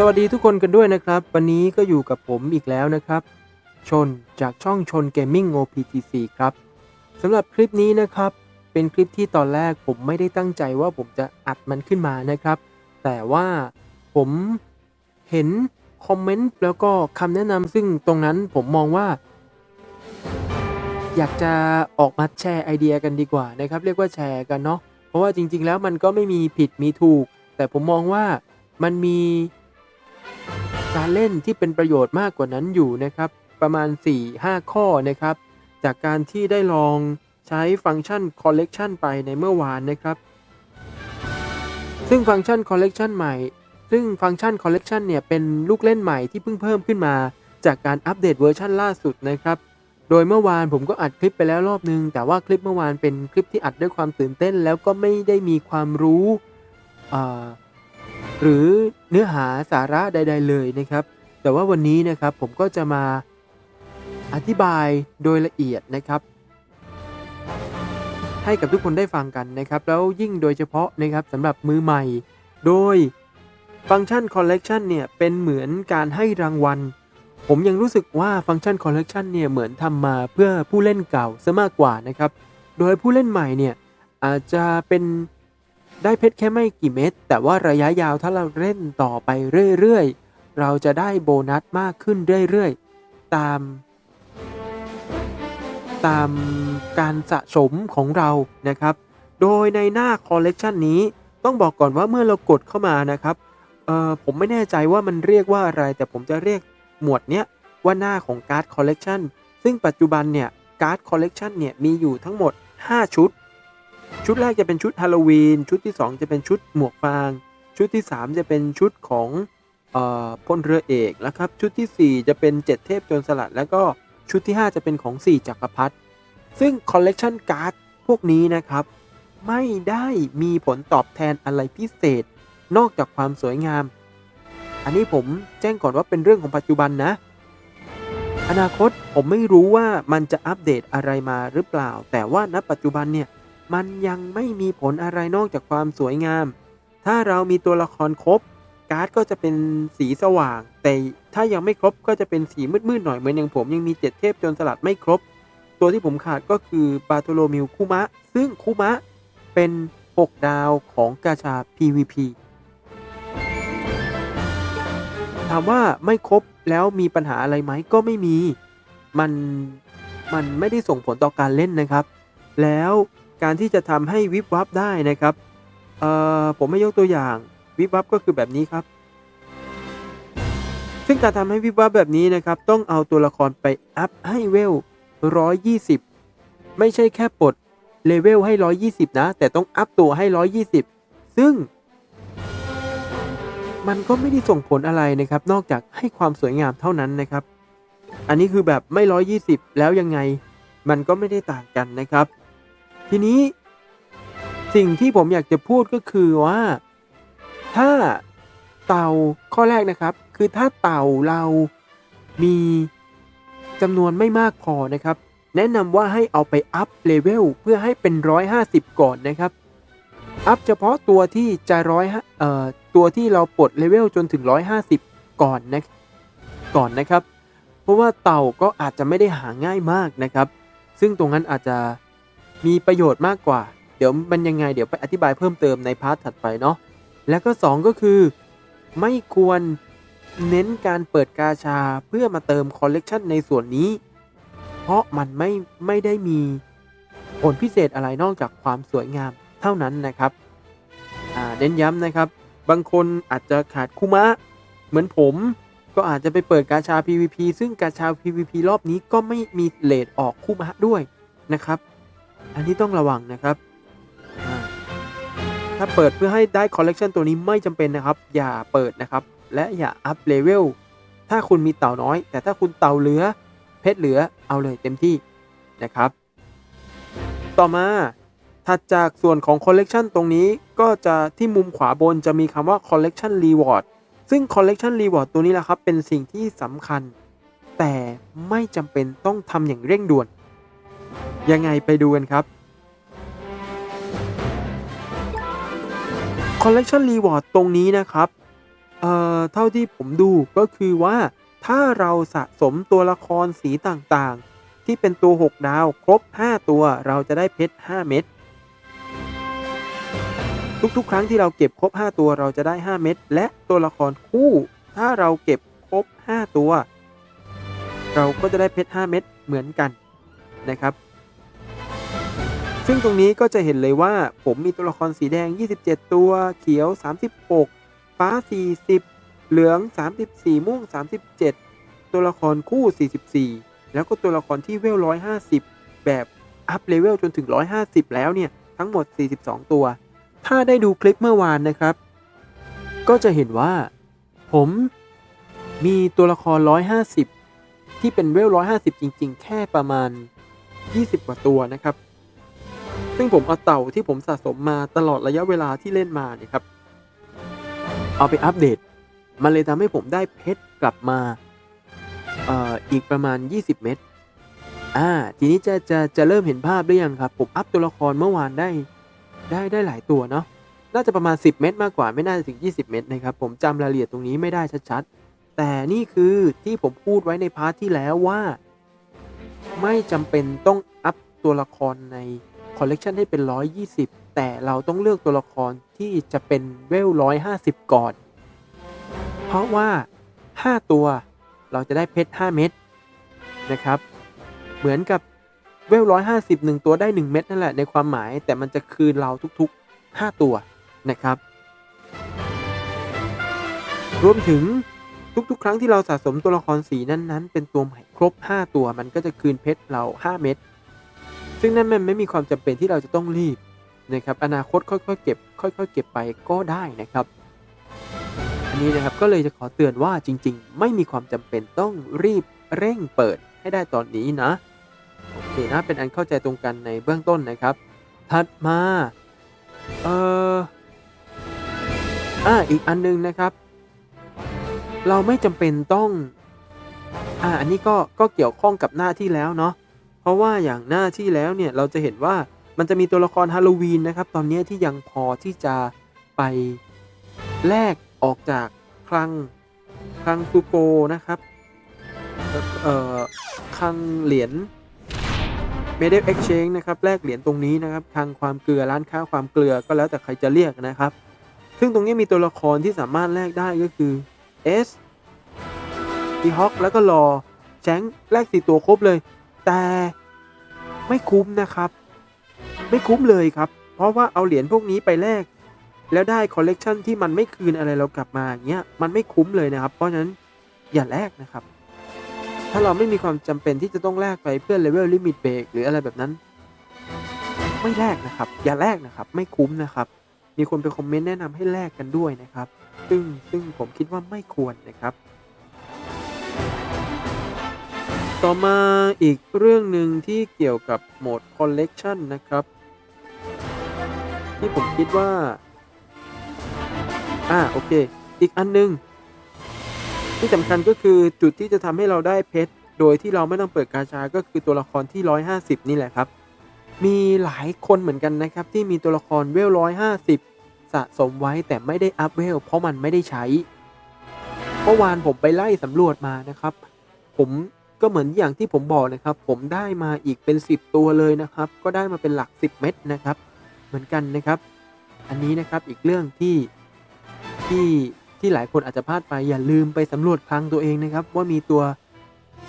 สวัสดีทุกคนกันด้วยนะครับ วันนี้ก็อยู่กับผมอีกแล้วนะครับ ชนจากช่องชนเกมมิ่ง OPTC ครับสำหรับคลิปนี้นะครับ เป็นคลิปที่ตอนแรกผมไม่ได้ตั้งใจว่าผมจะอัดมันขึ้นมานะครับ แต่ว่าผมเห็นคอมเมนต์แล้วก็คำแนะนำซึ่งตรงนั้นผมมองว่า อยากจะออกมาแชร์ไอเดียกันดีกว่านะครับ เรียกว่าแชร์กันเนาะเพราะว่าจริง ๆ แล้วมันก็ไม่มีผิดมีถูก แต่ผมมองว่ามันมี การเล่นที่เป็นประโยชน์มากกว่านั้นอยู่นะครับ ประมาณ 4-5 ข้อนะครับ จากการที่ได้ลองใช้ฟังก์ชัน collection ไปในเมื่อวานนะครับ ซึ่งฟังก์ชัน collection ใหม่ ซึ่งฟังก์ชัน collection เนี่ย เป็นลูกเล่นใหม่ที่เพิ่งเพิ่มขึ้นมา จากการอัปเดตเวอร์ชันล่าสุดนะครับ โดยเมื่อวานผมก็อัดคลิปไปแล้วรอบนึง แต่ว่าคลิปเมื่อวานเป็นคลิปที่อัดด้วยความตื่นเต้น แล้วก็ไม่ได้มีความรู้อ่า หรือเนื้อหาสาระใด ๆ เลยนะครับ แต่ว่าวันนี้นะครับผมก็จะมาอธิบายโดยละเอียดนะครับ ให้กับทุกคนได้ฟังกันนะครับ แล้วยิ่งโดยเฉพาะนะครับสำหรับมือใหม่ โดยฟังก์ชัน collection เนี่ยเป็นเหมือนการให้รางวัล ผมยังรู้สึกว่าฟังก์ชัน collection เนี่ยเหมือนทำมาเพื่อผู้เล่นเก่าซะมากกว่านะครับ โดยผู้เล่นใหม่เนี่ยอาจจะเป็น ได้เพชรแค่ไม่กี่เม็ดแต่ว่าระยะยาวถ้าเราเล่นต่อไปเรื่อยๆ เราจะได้โบนัสมากขึ้นเรื่อยๆ ตาม ตามการสะสมของเรานะครับ โดยในหน้า collection นี้ต้องบอกก่อนว่าเมื่อเรากดเข้ามานะครับเอ่อผมไม่แน่ใจว่ามันเรียกว่าอะไร แต่ผมจะเรียกหมวดเนี้ยว่าหน้าของการ์ดคอลเลกชันซึ่งปัจจุบันเนี่ยการ์ดคอลเลกชันเนี่ยมีอยู่ทั้งหมด 5 ชุด ชุดแรกจะเป็นชุดฮาโลวีน ชุดที่ 2 จะเป็นชุดหมวกฟาง ชุดที่ 3 จะเป็นชุดของอ่อพลเรือเอกนะครับ ชุดทีสี่ 4 จะเป็น 7 เทพโจรสลัด แล้วก็ชุดที่ 5 จะเป็นของ 4จักรพรรดิ ซึ่งคอลเลกชันการ์ดพวกนี้นะครับ ไม่ได้มีผลตอบแทนอะไรพิเศษ นอกจากความสวยงาม อันนี้ผมแจ้งก่อนว่าเป็นเรื่องของปัจจุบันนะ อนาคตผมไม่รู้ว่ามันจะอัปเดตอะไรมาหรือเปล่า แต่ว่าณปัจจุบันเนี่ย มันยังไม่มีผลอะไรนอกจากความสวยงาม ถ้าเรามีตัวละครครบ การ์ดก็จะเป็นสีสว่าง แต่ถ้ายังไม่ครบก็จะเป็นสีมืดๆหน่อยเหมือนอย่างผมยังมีเจ็ดเทพจนสลัดไม่ครบ ตัวที่ผมขาดก็คือบาโทโลมิวคุมะ ซึ่งคุมะเป็น 6 ดาวของกาชา PVP ถามว่าไม่ครบแล้วมีปัญหาอะไรไหมก็ไม่มี มัน มันไม่ได้ส่งผลต่อการเล่นนะครับ แล้ว การที่จะทำให้วิบวับได้นะครับเอ่อผมไม่ยกตัวอย่างวิบวับก็คือแบบนี้ครับ ซึ่งการทำให้วิบวับแบบนี้นะครับ ต้องเอาตัวละครไปอัพให้เวล120 ไม่ใช่แค่ปลดเลเวลให้ 120 นะ แต่ต้องอัพตัวให้ 120 ซึ่ง มันก็ไม่ได้ส่งผลอะไรนะครับ นอกจากให้ความสวยงามเท่านั้นนะครับ อันนี้คือแบบไม่ 120 แล้วยังไง มันก็ไม่ได้ต่างกันนะครับ ทีนี้สิ่งที่ผมอยากจะพูดก็คือว่า ถ้าเต่าข้อแรกนะครับ คือถ้าเต่าเรามีจำนวนไม่มากพอนะครับ แนะนำว่าให้เอาไปอัพเลเวลเพื่อให้เป็น 150 ก่อนนะครับ อัพเฉพาะตัวที่จะร้อยเอ่อตัวที่เราปลดเลเวลจนถึง 150 ก่อนนะก่อนนะครับ เพราะว่าเต่าก็อาจจะไม่ได้หาง่ายมากนะครับ ซึ่งตรงนั้นอาจจะ มีประโยชน์มากกว่า เดี๋ยวมันยังไงเดี๋ยวไปอธิบายเพิ่มเติมในพาร์ทถัดไปเนาะแล้วก็ 2 ก็คือ ไม่ควรเน้นการเปิดกาชาเพื่อมาเติมคอลเลกชันในส่วนนี้ เพราะมันไม่ไม่ได้มีผลพิเศษอะไรนอกจากความสวยงามเท่านั้นนะครับเน้นย้ำนะครับ บางคนอาจจะขาดคุมะ เหมือนผมก็อาจจะไปเปิดกาชา PVP ซึ่งกาชา PVP รอบนี้ก็ไม่มีเลทออกคุมะด้วยนะครับ อันนี้ต้องระวังนะครับ ถ้าเปิดเพื่อให้ได้คอลเลกชันตัวนี้ไม่จำเป็นนะครับ อย่าเปิดนะครับ และอย่าอัพเลเวล ถ้าคุณมีเต่าน้อย แต่ถ้าคุณเต่าเหลือ เพชรเหลือเอาเลยเต็มที่นะครับ ต่อมาถัดจากส่วนของ Collection ตรงนี้ก็จะที่มุมขวาบนจะมีคำว่า Collection Reward ซึ่ง Collection Reward ตัวนี้แหละครับ เป็นสิ่งที่สำคัญ แต่ไม่จำเป็นต้องทำอย่างเร่งด่วน ยังไงไปดูกันครับ Collection Reward ตรงนี้นะครับ เอ่อ เท่าที่ผมดูก็คือว่าถ้าเราสะสมตัวละครสีต่างๆ ที่เป็นตัว 6 ดาว ครบ 5 ตัวเราจะได้เพชร 5 เม็ดทุกๆ ครั้งที่เราเก็บครบ 5 ตัวเราจะได้ 5 เม็ดและตัวละครคู่ ถ้าเราเก็บครบ 5 ตัว เราก็จะได้เพชร 5 เม็ดเหมือนกันนะครับ ซึ่งตรงนี้ก็จะเห็นเลยว่าผมมีตัวละครสีแดง 27 ตัว เขียว 36 ฟ้า 40 เหลือง 34 ม่วง 37 ตัวละครคู่ 44 แล้วก็ตัวละครที่เวล 150 แบบอัพเลเวลจนถึง 150 แล้วเนี่ย ทั้งหมด 42 ตัว ถ้าได้ดูคลิปเมื่อวานนะครับ ก็จะเห็นว่า ผมมีตัวละคร 150 ที่เป็นเวล 150 จริง ๆ แค่ประมาณ 20 กว่าตัวนะครับ ซึ่งผมเอาเต่าที่ผมสะสมมาตลอดระยะเวลาที่เล่นมาเนี่ยครับ เอาไปอัปเดต มันเลยทำให้ผมได้เพชรกลับมาเอ่ออีกประมาณ 20 เม็ดอ่า ทีนี้จะจะจะเริ่มเห็นภาพหรือยังครับ ผมอัพตัวละครเมื่อวานได้ได้ได้หลายตัวเนาะ น่าจะประมาณ 10 เม็ดมากกว่าไม่น่าจะถึง 20 เม็ดนะครับ ผมจำรายละเอียดตรงนี้ไม่ได้ชัดๆ แต่นี่คือที่ผมพูดไว้ในพาร์ทที่แล้วว่า ไม่จำเป็นต้องอัพตัวละครใน คอลเลกชันให้เป็น 120 แต่เราต้องเลือกตัวละครที่จะเป็นเวล 150 ก่อน เพราะว่า 5 ตัวเราจะได้เพชร 5 เม็ดนะครับ เหมือนกับเวล 150 1 ตัวได้ 1 เม็ดนั่นแหละในความหมายแต่มันจะคืนเราทุกๆ 5 ตัวนะครับ รวมถึงทุกๆ ครั้งที่เราสะสมตัวละครสีนั้นๆ เป็นตัวใหม่ครบ 5 ตัวมันก็จะคืนเพชรเรา 5 เม็ด ซึ่งนั่นมันไม่มีความจำเป็นที่เราจะต้องรีบนะครับ อนาคตค่อยๆเก็บ ค่อยๆ เก็บไปก็ได้นะครับ อันนี้นะครับก็เลยจะขอเตือนว่าจริง ๆ ไม่มีความจำเป็นต้องรีบเร่งเปิดให้ได้ตอนนี้นะโอเคนะเป็นอันเข้าใจตรงกันในเบื้องต้นนะครับ ถัดมาเอ่ออ่าอีกอันนึงนะครับ เราไม่จำเป็นต้องอ่าอันนี้ก็ก็เกี่ยวข้องกับหน้าที่แล้วเนาะ ราะว่าอย่างหน้าที่แล้วเนี่ยเราจะเห็นว่ามันจะมีตัวละครฮาโลวีนนะครับ ตอนนี้ที่ยังพอที่จะไปแลกออกจากคลังคลังซูโกนะครับเอ่อคลังเหรียญ m e d a l Exchange นะครับแลกเหรียญตรงนี้นะครับทางความเกลือร้านค้าความเกลือก็แล้วแต่ใครจะเรียกนะครับ ซึ่งตรงนี้มีตัวละครที่สามารถแลกได้ก็คือ S ดีฮอกแล้วก็รอแจ้งแลกสี่ตัวครบเลย แต่ ไม่คุ้มนะครับ ไม่คุ้มเลยครับ เพราะว่าเอาเหรียญพวกนี้ไปแลกแล้วได้คอลเลกชันที่มันไม่คืนอะไรเรากลับมาอย่างเงี้ยมันไม่คุ้มเลยนะครับ เพราะฉะนั้นอย่าแลกนะครับ ถ้าเราไม่มีความจำเป็นที่จะต้องแลกไปเพื่อเลเวลลิมิตเบรกหรืออะไรแบบนั้น ไม่แลกนะครับ อย่าแลกนะครับ ไม่คุ้มนะครับ มีคนไปคอมเมนต์แนะนำให้แลกกันด้วยนะครับ ซึ่งซึ่งผมคิดว่าไม่ควรนะครับ ต่อมาอีกเรื่องหนึ่งที่เกี่ยวกับโหมด Collection นะครับ ที่ผมคิดว่า อ่า โอเค อีกอันหนึง ที่สำคัญก็คือจุดที่จะทำให้เราได้เพชร โดยที่เราไม่ต้องเปิดกาชา ก็คือตัวละครที่ 150 นี่แหละครับ มีหลายคนเหมือนกันนะครับ ที่มีตัวละครเวล 150 สะสมไว้แต่ไม่ได้อัพเวล เพราะมันไม่ได้ใช้เมื่อวานผมไปไล่สำรวจมานะครับ ผม ก็เหมือนอย่างที่ผมบอกนะครับ ผมได้มาอีกเป็น 10 ตัวเลยนะครับ ก็ได้มาเป็นหลัก 10 เม็ดนะครับ เหมือนกันนะครับ อันนี้นะครับอีกเรื่องที่ที่ที่หลายคนอาจจะพลาดไปอย่าลืมไปสำรวจคลังตัวเองนะครับ ว่ามีตัว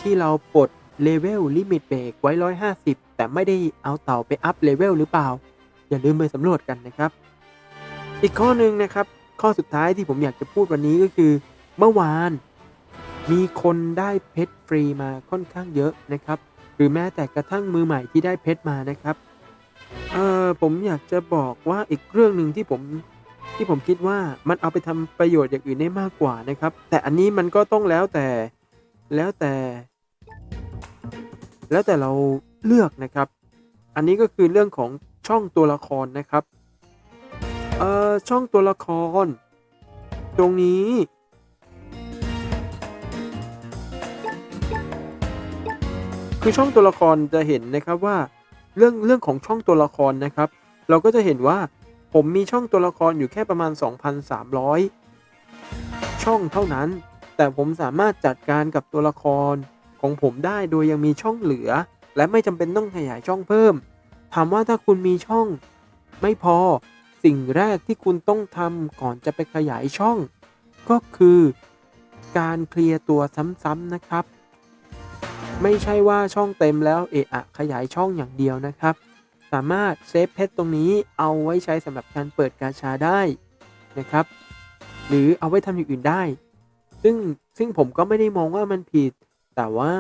ที่เราปลดเลเวลลิมิตเบรกไว้ 150 แต่ไม่ได้เอาเต่าไปอัพเลเวลหรือเปล่า อย่าลืมไปสำรวจกันนะครับ อีกข้อหนึ่งนะครับ ข้อสุดท้ายที่ผมอยากจะพูดวันนี้ก็คือ เมื่อวาน มีคนได้เพชรฟรีมาค่อนข้างเยอะนะครับ หรือแม้แต่กระทั่งมือใหม่ที่ได้เพชรมานะครับเอ่อผมอยากจะบอกว่าอีกเรื่องหนึ่งที่ผมที่ผมคิดว่ามันเอาไปทำประโยชน์อย่างอื่นได้มากกว่านะครับ แต่อันนี้มันก็ต้องแล้วแต่แล้วแต่ แล้วแต่เราเลือกนะครับ อันนี้ก็คือเรื่องของช่องตัวละครนะครับเอ่อช่องตัวละคร ตรงนี้ คือช่องตัวละครจะเห็นนะครับว่าเรื่องเรื่องของช่องตัวละครนะครับ เราก็จะเห็นว่าผมมีช่องตัวละครอยู่แค่ประมาณ 2,300ช่องช่องเท่านั้น แต่ผมสามารถจัดการกับตัวละครของผมได้โดยยังมีช่องเหลือ และไม่จำเป็นต้องขยายช่องเพิ่มถามว่าถ้าคุณมีช่อง ไม่พอสิ่งแรกที่คุณต้องทำก่อนจะไปขยายช่อง ก็คือ การเคลียร์ตัวซ้ำๆนะครับ ไม่ใช่ว่าช่องเต็มแล้วเอะอะขยายช่องอย่างเดียวนะครับ สามารถเซฟเพชรตรงนี้เอาไว้ใช้สำหรับการเปิดกาชาได้นะครับ หรือเอาไว้ทำอย่างอื่นได้ ซึ่งซึ่งผมก็ไม่ได้มองว่ามันผิด แต่ว่า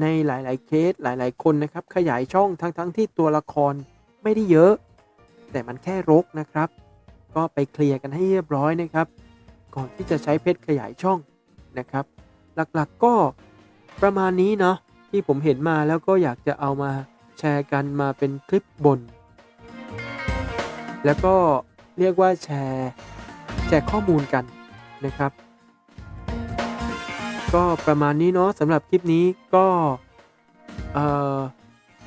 ในหลาย ๆ เคสหลาย ๆ คนนะครับ ขยายช่องทั้งๆทที่ตัวละครไม่ได้เยอะ แต่มันแค่รกนะครับ ก็ไปเคลียร์กันให้เรียบร้อยนะครับ ก่อนที่จะใช้เพชรขยายช่องนะครับ หลัก ๆ ก็ประมาณนี้เนาะ ที่ผมเห็นมาแล้วก็อยากจะเอามาแชร์กันมาเป็นคลิปบน แล้วก็เรียกว่าแชร์แชร์ข้อมูลกันนะครับ ก็ประมาณนี้เนาะสำหรับคลิปนี้ก็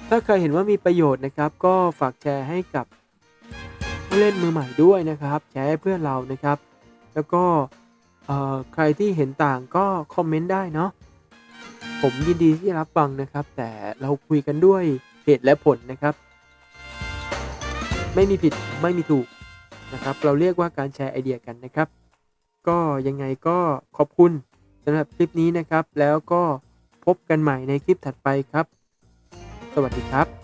ถ้าใครเห็นว่ามีประโยชน์นะครับ ก็ฝากแชร์ให้กับผู้เล่นมือใหม่ด้วยนะครับแชร์ให้เพื่อนเรานะครับ แล้วก็ใครที่เห็นต่างก็คอมเมนต์ได้เนาะ ผมยินดีที่รับฟังนะครับ แต่เราคุยกันด้วยเหตุและผลนะครับ ไม่มีผิดไม่มีถูกนะครับ เราเรียกว่าการแชร์ไอเดียกันนะครับ ก็ยังไงก็ขอบคุณสำหรับคลิปนี้นะครับ แล้วก็พบกันใหม่ในคลิปถัดไปครับ สวัสดีครับ